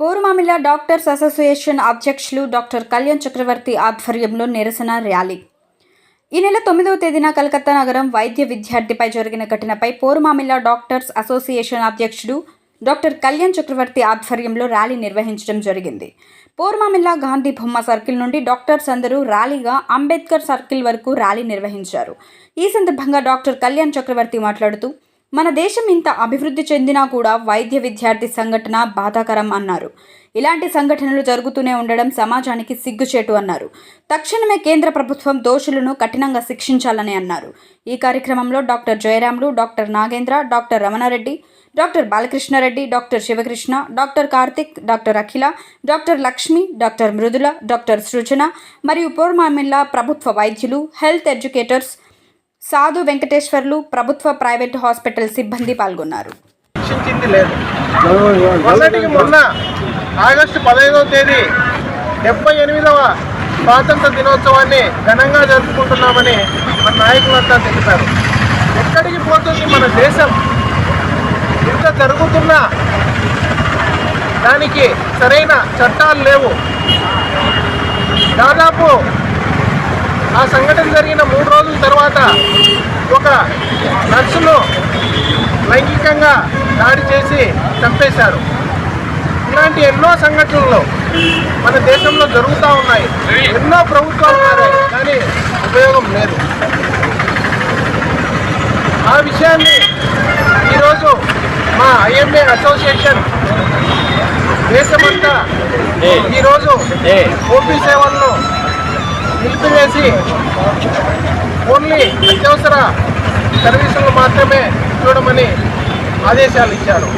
పూర్వమామిల doctors association అధ్యక్షులు doctor Kalyan చక్రవర్తి ఆధ్వర్యంలో నిరసన ర్యాలీ. ఈ నెల తొమ్మిదవ తేదీన కలకత్తా నగరం వైద్య విద్యార్థిపై జరిగిన ఘటనపై పూర్వమామిల డాక్టర్స్ అసోసియేషన్ అధ్యక్షుడు డాక్టర్ కళ్యాణ్ చక్రవర్తి ఆధ్వర్యంలో ర్యాలీ నిర్వహించడం జరిగింది. పోర్మామిల్లా గాంధీ బొమ్మ సర్కిల్ నుండి డాక్టర్స్ అందరూ ర్యాలీగా అంబేద్కర్ సర్కిల్ వరకు ర్యాలీ నిర్వహించారు. ఈ సందర్భంగా డాక్టర్ కళ్యాణ్ చక్రవర్తి మాట్లాడుతూ మన దేశం ఇంత అభివృద్ధి చెందినా కూడా వైద్య విద్యార్థి సంఘటన బాధాకరం అన్నారు. ఇలాంటి సంఘటనలు జరుగుతూనే ఉండడం సమాజానికి సిగ్గుచేటు అన్నారు. తక్షణమే కేంద్ర ప్రభుత్వం దోషులను కఠినంగా శిక్షించాలని అన్నారు. ఈ కార్యక్రమంలో doctor Jayaramulu doctor Nagendra doctor Ramana Reddy doctor Balakrishna Reddy doctor Sivakrishna doctor Karthik doctor Akhila doctor Lakshmi doctor Mridula doctor Srujana మరియు పూర్మామిల్లా ప్రభుత్వ వైద్యులు హెల్త్ ఎడ్యుకేటర్స్ సాధు వెంకటేశ్వర్లు ప్రభుత్వ ప్రైవేట్ హాస్పిటల్ సిబ్బంది పాల్గొన్నారు. మొన్న ఆగస్టు పదహైదవ తేదీ డెబ్బై ఎనిమిదవ స్వాతంత్ర దినోత్సవాన్ని ఘనంగా జరుపుకుంటున్నామని మన నాయకులంతా తెలిపారు. ఎక్కడికి పోతుంది మన దేశం? ఇంత జరుగుతున్నా దానికి సరైన చట్టాలు లేవు. దాదాపు ఆ సంఘటన జరిగిన మూడు రోజుల తర్వాత ఒక నర్సును లైంగికంగా దాడి చేసి చంపేశారు. ఇలాంటి ఎన్నో సంఘటనలు మన దేశంలో జరుగుతూ ఉన్నాయి. ఎన్నో ప్రభుత్వాలు మారాయి కానీ ఉపయోగం లేదు. ఆ విషయాన్ని ఈరోజు మా ఐఎంఏ అసోసియేషన్ దేశమంతా ఈరోజు ఓపీ సేవలను నిలిపివేసి ఓన్లీ అత్యవసర సర్వీసులు మాత్రమే చూడమని ఆదేశాలు ఇచ్చారు.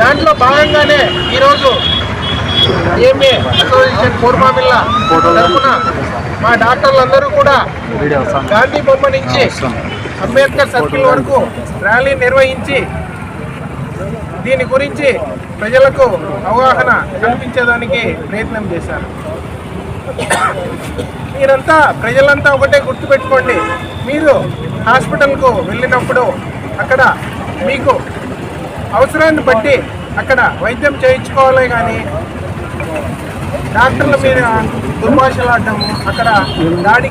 దాంట్లో భాగంగానే ఈరోజు ఏఎంఏ అసోసియేషన్ పూర్మామిల్ల తరఫున మా డాక్టర్లందరూ కూడా గాంధీ బొమ్మ నుంచి అంబేద్కర్ సర్కిల్ వరకు ర్యాలీ నిర్వహించి దీని గురించి ప్రజలకు అవగాహన కల్పించేదానికి ప్రయత్నం చేశారు. మీరంతా ప్రజలంతా ఒకటే గుర్తుపెట్టుకోండి. మీరు హాస్పిటల్కు వెళ్ళినప్పుడు అక్కడ మీకు అవసరాన్ని బట్టి అక్కడ వైద్యం చేయించుకోవాలి కానీ డాక్టర్ల మీద దుర్భాషలాడటము అక్కడ దాడి